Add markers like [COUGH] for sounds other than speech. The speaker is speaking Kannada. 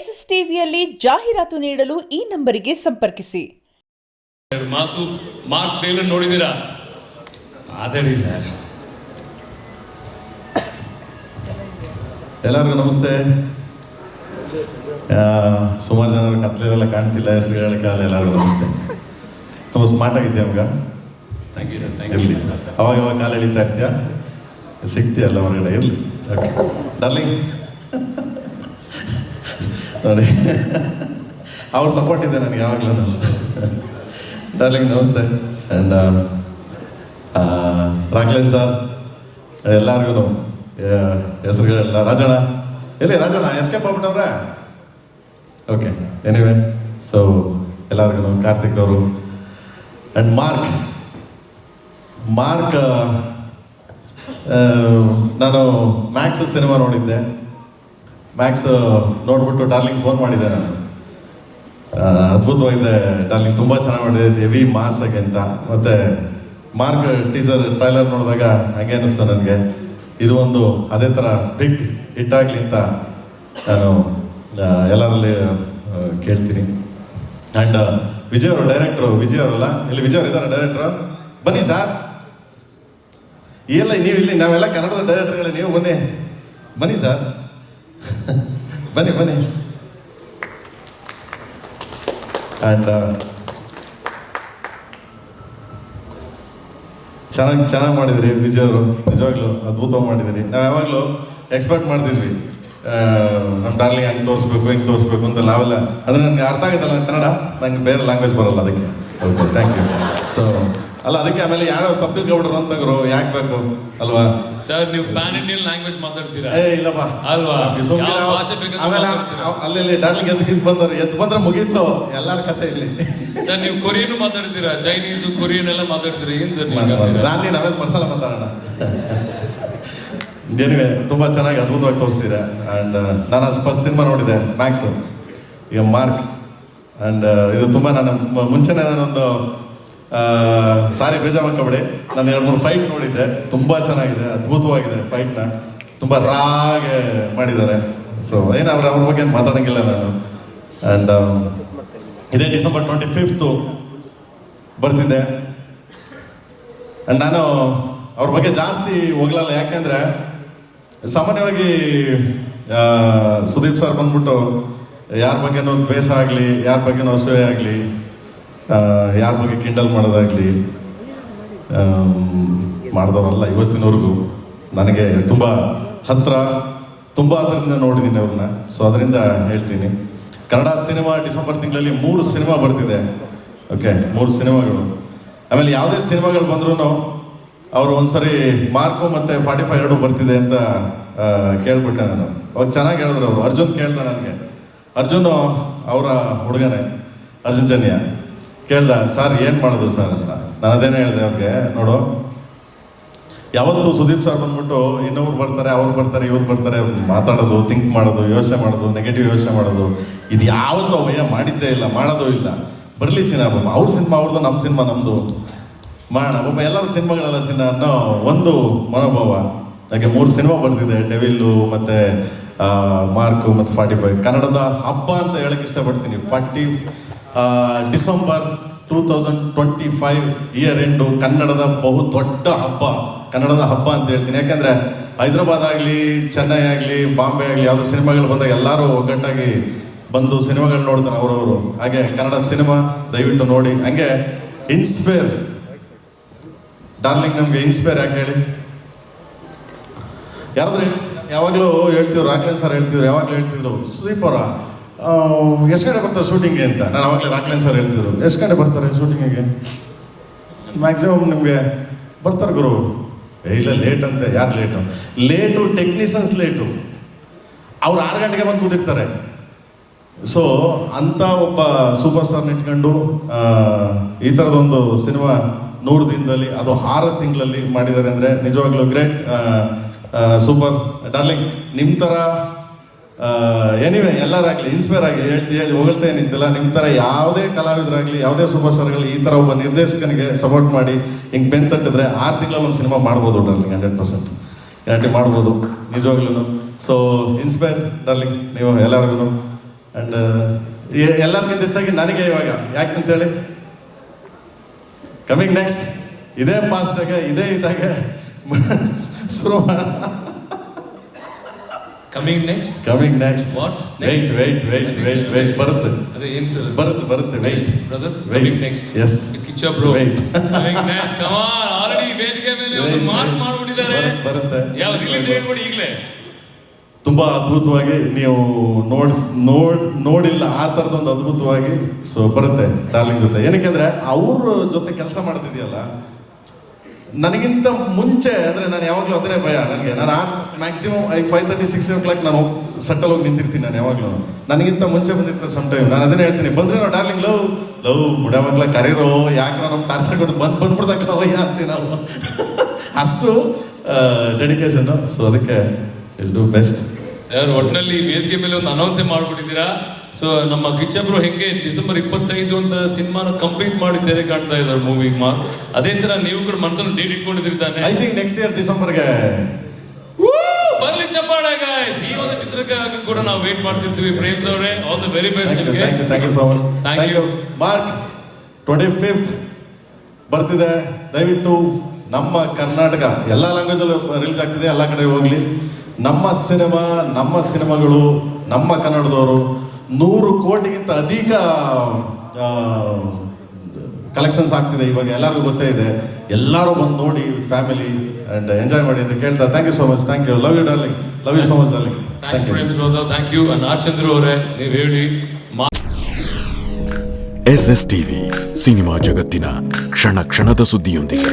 ಎಸ್ ಎಸ್ ಟಿವಿಯಲ್ಲಿ ಜಾಹೀರಾತು ನೀಡಲು ಈ ನಂಬರಿಗೆ ಸಂಪರ್ಕಿಸಿ. ಮಾತು ಮಾರ್ಕ್ ಟ್ರೇಲರ್ ನೋಡಿದ್ದೀರಾ? ಮಾತಾಡಿ ಸರ್. ಎಲ್ಲರಿಗೂ ನಮಸ್ತೆ. ಆ, ಸುಮಾರು ಜನರು ಕತ್ಲೆಲ್ಲ ಕಾಣ್ತಿಲ್ಲ ಹೆಸರು ಹೇಳಕ್ಕಾಗಲ್ಲ ಎಲ್ಲರಿಗೂ ನಮಸ್ತೆ. ತುಂಬ ಸ್ಮಾರ್ಟ್ ಆಗಿದ್ದೆ ಅವಾಗ ಥ್ಯಾಂಕ್ ಯು ಸರ್ ಥ್ಯಾಂಕ್ ಇರಲಿ. ಯು ಅವಾಗ ಅವಾಗ ಕಾಲು ಎಳಿತಾ ಇರ್ತೀಯ? ಸಿಗ್ತೀಯಲ್ಲ ಹೊರಗಡೆ ಇರಲಿ. ಓಕೆ ಡಾರ್ಲಿಂಗ್ ನೋಡಿ. ಅವ್ರ ಸಪೋರ್ಟ್ ಇದೆ ನನಗೆ ಯಾವಾಗಲೂ. ಡಾರ್ಲಿಂಗ್ ನಮಸ್ತೆ. ಆ್ಯಂಡ್ ರಾಕ್ಲೇನ್ ಸರ್ ಎಲ್ಲರಿಗೂ ಹೆಸರುಗಳೆಲ್ಲ ರಾಜಣ್ಣ. ಎಲ್ಲಿ ರಾಜಣ್ಣ ಎಸ್ಕೇಪ್ ಆಗ್ಬಿಟ್ಟವ್ರೆ ಓಕೆ ಎನಿವೆ ಸೊ ಎಲ್ಲರಿಗೂ ಕಾರ್ತಿಕ್ ಅವರು. ಆ್ಯಂಡ್ ಮಾರ್ಕ್ ಮಾರ್ಕ್ ನಾನು ಮ್ಯಾಕ್ಸ್ ಸಿನಿಮಾ ನೋಡಿದ್ದೆ. ಮ್ಯಾಕ್ಸ್ ನೋಡ್ಬಿಟ್ಟು ಡಾರ್ಲಿಂಗ್ ಫೋನ್ ಮಾಡಿದೆ ನಾನು. ಅದ್ಭುತವಾಗಿದೆ ಡಾರ್ಲಿಂಗ್ ತುಂಬ ಚೆನ್ನಾಗಿ ಮಾಡಿದೆ ಹೆವಿ ಮಾಸ್ ಆಗಿ ಅಂತ. ಮತ್ತು ಮಾರ್ಕ್ ಟೀಸರ್ ಟ್ರೈಲರ್ ನೋಡಿದಾಗ ಹಂಗೆ ಅನ್ನಿಸ್ತು ನನಗೆ. ಇದು ಒಂದು ಅದೇ ಥರ ಬಿಗ್ ಹಿಟ್ ಆಗಲಿ ಅಂತ ನಾನು ಎಲ್ಲರಲ್ಲಿ ಕೇಳ್ತೀನಿ. ಆ್ಯಂಡ್ ವಿಜಯ್ ಅವರು ಡೈರೆಕ್ಟ್ರು ವಿಜಯ್ ಅವರಲ್ಲ? ಇಲ್ಲಿ ವಿಜಯ್ ಅವರು ಇದ್ದಾರೆ ಡೈರೆಕ್ಟ್ರು ಬನ್ನಿ ಸರ್ ಇಲ್ಲ ನೀವು ಇಲ್ಲಿ ನಾವೆಲ್ಲ ಕನ್ನಡದ ಡೈರೆಕ್ಟರ್ಗಳೇ ನೀವು ಬನ್ನಿ. ಬನ್ನಿ ಸರ್ [LAUGHS] ಬನ್ನಿ ಬನ್ನಿ. ಆ್ಯಂಡ್ ಚೆನ್ನಾಗಿ ಚೆನ್ನಾಗಿ ಮಾಡಿದಿರಿ ವಿಜಯ್ ಅವರು. ನಿಜವಾಗ್ಲೂ ಅದ್ಭುತವಾಗಿ ಮಾಡಿದಿರಿ. ನಾವು ಯಾವಾಗಲೂ ಎಕ್ಸ್ಪೆಕ್ಟ್ ಮಾಡ್ತಿದ್ವಿ. ನಮ್ಮ ಡಾರ್ಲಿಂಗ್ ಹಂಗೆ ತೋರಿಸ್ಬೇಕು, ಹಿಂಗೆ ತೋರಿಸ್ಬೇಕು ಅಂತ ನಾವೆಲ್ಲ. ಅಂದರೆ ನನಗೆ ಅರ್ಥ ಆಗುತ್ತಲ್ಲ ಕನ್ನಡ? ನಂಗೆ ಬೇರೆ ಲ್ಯಾಂಗ್ವೇಜ್ ಬರಲ್ಲ ಅದಕ್ಕೆ. ಓಕೆ ಥ್ಯಾಂಕ್ ಯು ಸೊ ಅಲ್ಲ ಅದಕ್ಕೆ ಆಮೇಲೆ ಯಾರೋ ತಪ್ಪಿಲ್ಗೌಡರು ಅಂತ ಯಾಕೆ ಬೇಕು? ಅಲ್ವಾ? ಸರ್ ನೀವು ಪ್ಯಾನ್ ಇಂಡಿಯನ್ ಲ್ಯಾಂಗ್ವೇಜ್ ಮಾತಾಡ್ತೀರಾ? ಏ ಇಲ್ಲಪ್ಪ. ಅಲ್ವಾ? ಭಾಷೆ ಆಮೇಲೆ ಅಲ್ಲಿ ಡಾರ್ಲಿಂಗ್ ಎದ್ದು ಕಿಂತ ಬಂದವ್ರು. ಎದ್ದು ಬಂದ್ರೆ ಮುಗೀತು. ಎಲ್ಲಾರ ಕತೆ ಇಲ್ಲಿ. ಸರ್ ನೀವು ಕೊರಿಯನ್ ಮಾತಾಡ್ತೀರಾ? ಚೈನೀಸು ಕೊರಿಯನ್ ಎಲ್ಲ ಮಾತಾಡ್ತೀರಾ? ಏನ್ ಸರ್ ನಾನು ನೀನು ಆಮೇಲೆ ಪರ್ಸಲ್ಲ ಮಾತಾಡೋಣ. ಏನಿವೆ ತುಂಬ ಚೆನ್ನಾಗಿ ಅದ್ಭುತವಾಗಿ ತೋರಿಸ್ತೀರ ಆ್ಯಂಡ್ ನಾನು ಫಸ್ಟ್ ಸಿನಿಮಾ ನೋಡಿದೆ ಮ್ಯಾಕ್ಸು ಈಗ ಮಾರ್ಕ್. ಆ್ಯಂಡ್ ಇದು ತುಂಬ ನಾನು ಮುಂಚೆನೇ ನಾನೊಂದು ಸಾರಿ, ಬೇಜಾರು ಮಾಡ್ಕೊಬೇಡಿ. ನಾನು ಎರಡು ಮೂರು ಫೈಟ್ ನೋಡಿದ್ದೆ. ತುಂಬ ಚೆನ್ನಾಗಿದೆ, ಅದ್ಭುತವಾಗಿದೆ ಫೈಟ್ನ ತುಂಬ ರಾಗೆ ಮಾಡಿದ್ದಾರೆ. ಸೊ ಏನು ಅವ್ರ ಅವ್ರ ಬಗ್ಗೆ ಮಾತಾಡೋಂಗಿಲ್ಲ ನಾನು. ಆ್ಯಂಡ್ ಇದೇ ಡಿಸೆಂಬರ್ ಟ್ವೆಂಟಿ ಫಿಫ್ತು ಬರ್ತಿದ್ದೆ ಆ್ಯಂಡ್ ನಾನು ಅವ್ರ ಬಗ್ಗೆ ಜಾಸ್ತಿ ಹೋಗ್ಲಲ್ಲ. ಯಾಕೆಂದರೆ ಸಾಮಾನ್ಯವಾಗಿ ಸುದೀಪ್ ಸರ್ ಬಂದ್ಬಿಟ್ಟು ಯಾರ ಬಗ್ಗೆನೋ ದ್ವೇಷ ಆಗಲಿ, ಯಾರ ಬಗ್ಗೆನೋ ಅಸೂಯೆ ಆಗಲಿ ಯಾರ ಬಗ್ಗೆ ಕಿಂಡಲ್ ಮಾಡೋದಾಗಲಿ ಮಾಡಿದವರಲ್ಲ ಇವತ್ತಿನವರೆಗೂ. ನನಗೆ ತುಂಬ ಹತ್ರ, ತುಂಬ ಅದರಿಂದ ನೋಡಿದ್ದೀನಿ ಅವ್ರನ್ನ ಸೊ ಅದರಿಂದ ಹೇಳ್ತೀನಿ. ಕನ್ನಡ ಸಿನಿಮಾ ಡಿಸೆಂಬರ್ ತಿಂಗಳಲ್ಲಿ ಮೂರು ಸಿನಿಮಾ ಬರ್ತಿದೆ. ಓಕೆ ಮೂರು ಸಿನಿಮಾಗಳು. ಆಮೇಲೆ ಯಾವುದೇ ಸಿನಿಮಾಗಳು ಬಂದ್ರೂ ಅವರು ಒಂದ್ಸರಿ ಮಾರ್ಕು ಮತ್ತು ಫಾರ್ಟಿ ಫೈವ್ ಎರಡು ಬರ್ತಿದೆ ಅಂತ ಕೇಳ್ಬಿಟ್ಟೆ ನಾನು. ಅವಾಗ ಚೆನ್ನಾಗಿ ಹೇಳಿದ್ರು ಅವರು. ಅರ್ಜುನ್ ಕೇಳ್ದೆ ನನಗೆ. ಅರ್ಜುನ್ ಅವರ ಹುಡುಗನೇ. ಅರ್ಜುನ್ ಜನ್ಯ. ಕೇಳ್ದ, ಸರ್, ಏನು ಮಾಡೋದು ಸರ್ ಅಂತ? ನಾನು ಅದೇನೇ ಹೇಳಿದೆ ಅವ್ರಿಗೆ, ನೋಡು, ಯಾವತ್ತು ಸುದೀಪ್ ಸರ್ ಬಂದ್ಬಿಟ್ಟು ಇನ್ನೊಬ್ರು ಬರ್ತಾರೆ, ಅವ್ರು ಬರ್ತಾರೆ, ಇವ್ರು ಬರ್ತಾರೆ, ಮಾತಾಡೋದು ಥಿಂಕ್ ಮಾಡೋದು, ಯೋಚನೆ ಮಾಡೋದು ನೆಗೆಟಿವ್ ಯೋಚನೆ ಮಾಡೋದು, ಇದು ಯಾವತ್ತೂ ಅವಯ್ಯ ಮಾಡಿದ್ದೇ ಇಲ್ಲ, ಮಾಡೋದು ಇಲ್ಲ. ಬರಲಿ ಚಿನ್ನ ಬಾಬ ಅವ್ರ ಸಿನಿಮಾ ಅವ್ರದ್ದು ನಮ್ಮ ಸಿನಿಮಾ ನಮ್ಮದು ಮಾಡೋಣ ಪಾಪ, ಎಲ್ಲರ ಸಿನಿಮಾಗಳೆಲ್ಲ ಚಿನ್ನ, ಅನ್ನೋ ಒಂದು ಮನೋಭಾವ. ಹಾಗೆ ಮೂರು ಸಿನಿಮಾ ಬರ್ತಿದೆ, ಡೆವಿಲ್ಲು ಮತ್ತು ಮಾರ್ಕು ಮತ್ತು ಫಾರ್ಟಿ ಫೈವ್. ಕನ್ನಡದ ಹಬ್ಬ ಅಂತ ಹೇಳಕ್ಕೆ ಇಷ್ಟಪಡ್ತೀನಿ. Forty December two thousand twenty five year end ಕನ್ನಡದ ಬಹು ದೊಡ್ಡ ಹಬ್ಬ, ಕನ್ನಡದ ಹಬ್ಬ ಅಂತ ಹೇಳ್ತೀನಿ. ಯಾಕೆಂದರೆ ಹೈದರಾಬಾದ್ ಆಗಲಿ, ಚೆನ್ನೈ ಆಗಲಿ, ಬಾಂಬೆ ಆಗಲಿ, ಯಾವುದೋ ಸಿನಿಮಾಗಳು ಬಂದಾಗ ಎಲ್ಲರೂ ಒಗ್ಗಟ್ಟಾಗಿ ಬಂದು ಸಿನಿಮಾಗಳು ನೋಡ್ತಾರೆ ಅವರವರು. ಹಾಗೆ ಕನ್ನಡ ಸಿನಿಮಾ ದಯವಿಟ್ಟು ನೋಡಿ. ಹಂಗೆ ಇನ್ಸ್ಪೈರ್ ಡಾರ್ಲಿಂಗ್ ನಮಗೆ ಇನ್ಸ್ಪೈರ್ ಯಾಕೆ ಹೇಳಿ? ಯಾರಾದ್ರೆ ಯಾವಾಗಲೂ ಹೇಳ್ತಿದ್ರು ರಾಘವೇಂದ್ರ ಸರ್ ಹೇಳ್ತಿದ್ರು, ಯಾವಾಗಲೂ ಹೇಳ್ತಿದ್ರು, ಸುದೀಪ್ ಅವರ ಎಷ್ಟು ಗಂಟೆ ಬರ್ತಾರೆ ಶೂಟಿಂಗ್ಗೆ ಅಂತ. ನಾನು ಅವಾಗಲೇ ರಾಕ್ಲೈನ್ ಸರ್ ಹೇಳ್ತಿದ್ರು ಎಷ್ಟು ಗಂಟೆ ಬರ್ತಾರೆ ಶೂಟಿಂಗಿಗೆ ಮ್ಯಾಕ್ಸಿಮಮ್ ನಿಮಗೆ ಬರ್ತಾರೆ ಗುರು. ಏ ಇಲ್ಲ ಲೇಟ್ ಅಂತೆ. ಯಾರು ಲೇಟು ಲೇಟು ಟೆಕ್ನಿಷಿಯನ್ಸ್ ಲೇಟು ಅವ್ರು ಆರು ಗಂಟೆಗೆ ಬಂದು ಕೂತಿರ್ತಾರೆ. ಸೊ ಅಂತ ಒಬ್ಬ ಸೂಪರ್ ಸ್ಟಾರ್ನ ಇಟ್ಕೊಂಡು ಈ ಥರದೊಂದು ಸಿನಿಮಾ ನೂರು ದಿನದಲ್ಲಿ ಅದು ಆರು ತಿಂಗಳಲ್ಲಿ ಮಾಡಿದ್ದಾರೆ ಅಂದರೆ ನಿಜವಾಗ್ಲೂ ಗ್ರೇಟ್ ಸೂಪರ್ ಡಾರ್ಲಿಂಗ್ ನಿಮ್ಮ ಥರ ಎನಿವೆ ಎಲ್ಲರಾಗಲಿ ಇನ್ಸ್ಪೈರ್ ಆಗಿ ಹೇಳ್ತಿ, ಹೇಳಿ ಹೋಗಲ್ತಾ ನಿಂತಿಲ್ಲ. ನಿಮ್ಮ ಥರ ಯಾವುದೇ ಕಲಾವಿದರಾಗಲಿ, ಯಾವುದೇ ಸೂಪರ್ ಸ್ಟಾರ್ಗಳು ಈ ಥರ ಒಬ್ಬ ನಿರ್ದೇಶಕನಿಗೆ ಸಪೋರ್ಟ್ ಮಾಡಿ ಹಿಂಗೆ ಬೆನ್ ತಟ್ಟಿದ್ರೆ ಆರು ತಿಂಗಳಲ್ಲಿ ಒಂದು ಸಿನಿಮಾ ಮಾಡ್ಬೋದು ಡರ್ಲಿಂಗ್ ಹಂಡ್ರೆಡ್ ಪರ್ಸೆಂಟ್ ಗ್ಯಾರಂಟಿ ಮಾಡ್ಬೋದು ನಿಜವಾಗ್ಲೂ ಸೊ ಇನ್ಸ್ಪೈರ್ ಡರ್ಲಿಂಗ್, ನೀವು ಎಲ್ಲರಿಗೂ ಆ್ಯಂಡ್ ಎಲ್ಲದಕ್ಕಿಂತ ಹೆಚ್ಚಾಗಿ ನನಗೆ ಇವಾಗ. ಯಾಕಂತೇಳಿ ಕಮಿಂಗ್ ನೆಕ್ಸ್ಟ್ ಇದೇ ಪಾಸ್ಟಾಗೆ ಇದೇ ಇದಾಗೆ [LAUGHS] ಶುರು coming next coming next what wait wait wait wait wait wait ಬರುತ್ತೆ ಅದೇ ಏನು ಸರ್ ಬರುತ್ತೆ ಬರುತ್ತೆ wait brother. Coming next yes Kichcha bro Wait. Coming next come on already ವೇದಿಕೆ ಮೇಲೆ ಒಂದು ಮಾರ್ಕ್ ಮಾಡಿಬಿಟ್ಟಿದ್ದಾರೆ. ಬರುತ್ತೆ. ಯಾವ ರಿಲೀಸ್ ಹೇಳ್ಬಿಡಿ ಈಗಲೇ. ತುಂಬಾ ಅದ್ಭುತವಾಗಿ ನೀವು ನೋಡ್ ನೋಡ್ ನೋಡಿಲ್ಲ ಆ ಥರದೊಂದು ಅದ್ಭುತವಾಗಿ. ಸೊ ಬರುತ್ತೆ ಡಾರ್ಲಿಂಗ್ ಜೊತೆ. ಏನಕ್ಕೆ ಅಂದ್ರೆ ಅವ್ರ ಜೊತೆ ಕೆಲಸ ಮಾಡ್ತಿದ್ಯಲ್ಲ ನನಗಿಂತ ಮುಂಚೆ, ಅಂದ್ರೆ ನಾನು ಯಾವಾಗಲೂ ಅದನ್ನೇ ಭಯ ನನಗೆ. ನಾನು ಆ maximum I five thirty six o'clock ನಾನು ಸಟ್ಟಲ್ ಹೋಗಿ ನಿಂತಿರ್ತೀನಿ ನಾನು ಯಾವಾಗಲೂ. ನನಗಿಂತ ಮುಂಚೆ ಬಂದಿರ್ತಾರೆ ಸಮ್ ಟೈಮ್ ನಾನು ಅದನ್ನೇ ಹೇಳ್ತೀನಿ, ಬಂದ್ರೆ ನಾವು ಡಾರ್ಲಿಂಗ್ ಲವ್ ಲವ್ ಮುಡಮಕ್ಳ ಕರೀರೋ, ಯಾಕೆ ನಾವು ನಮ್ಮ ಕೊಡೋದು ಬಂದು ಬಂದ್ಬಿಡ್ದಾಗ ನಾವು ಅಂತೀವಿ ನಾವು? [LAUGHS] ಅಷ್ಟು ಡೆಡಿಕೇಶನ್ ಸೊ ಅದಕ್ಕೆ ವಿಲ್ ಡೂ ಬೆಸ್ಟ್ ಸರ್ ಒಟ್ಟಿನಲ್ಲಿ ವೇದಿಕೆ ಮೇಲೆ ಒಂದು ಅನೌನ್ಸೇ ಮಾಡ್ಬಿಟ್ಟಿದ್ದೀರಾ? ಸೊ ನಮ್ಮ ಕಿಚ್ಚಬ್ರು ಹೆಂಗೆ ಡಿಸೆಂಬರ್ ಇಪ್ಪತ್ತೈದು ಅಂತ ಸಿನಿಮಾನ ಕಂಪ್ಲೀಟ್ ಮಾಡಿ ತೆರೆ ಕಾಣ್ತಾ ಇದ್ದಾರೆ ಮೂವಿ ಮಾರ್ಕ್ ಅದೇ ತರ ನೀವು ಕೂಡ ಮನಸ್ಸಲ್ಲಿ ಡೇಟ್ ಇಟ್ಕೊಂಡಿದ್ರಿ ತಾನೆ ಐ ಥಿಂಕ್ ನೆಕ್ಸ್ಟ್ ಇಯರ್ ಡಿಸೆಂಬರ್ಗೆ ಬರ್ಲಿ ಚಪ್ಪಾಳೆ ಗಾಯ್ಸ್ ಈ ಒಂದು ಚಿತ್ರಕ್ಕಾಗಿ ಕೂಡ ನಾವು ವೇಟ್ ಮಾಡ್ತಿರ್ತೀವಿ. ಪ್ರೇಮ್ಸ್ ಅವರೇ ಆಲ್ ದ ವೆರಿ ಬೆಸ್ಟ್ ನಿಮಗೆ. Thank you so much thank you Mark twenty fifth ಬರ್ತಿದೆ. ದಯವಿಟ್ಟು ನಮ್ಮ ಕರ್ನಾಟಕ ಎಲ್ಲ ಲ್ಯಾಂಗ್ವೇಜಲ್ಲೂ ರಿಲೀಸ್ ಆಗ್ತಿದೆ. ಎಲ್ಲ ಕಡೆ ಹೋಗ್ಲಿ. ನಮ್ಮ ಸಿನಿಮಾ ನಮ್ಮ ಸಿನಿಮಾಗಳು ನಮ್ಮ ಕನ್ನಡದವರು ನೂರು ಕೋಟಿಗಿಂತ ಅಧಿಕ ಕಲೆಕ್ಷನ್ಸ್ ಆಗ್ತಿದೆ ಇವಾಗ ಎಲ್ಲರಿಗೂ ಗೊತ್ತೇ ಇದೆ. ಎಲ್ಲರೂ ಬಂದು ನೋಡಿ ವಿತ್ ಫ್ಯಾಮಿಲಿ ಆ್ಯಂಡ್ ಎಂಜಾಯ್ ಮಾಡಿ ಅಂತ ಕೇಳ್ತಾ thank you so much thank you love you darling love you so much darling thank you you Prems brother thank you R Chandru ಅವರೇ ನೀವು ಹೇಳಿ ಮಾ- ಎಸ್ ಎಸ್ ಟಿವಿ ಸಿನಿಮಾ ಜಗತ್ತಿನ ಕ್ಷಣ ಕ್ಷಣದ ಸುದ್ದಿಯೊಂದಿಗೆ.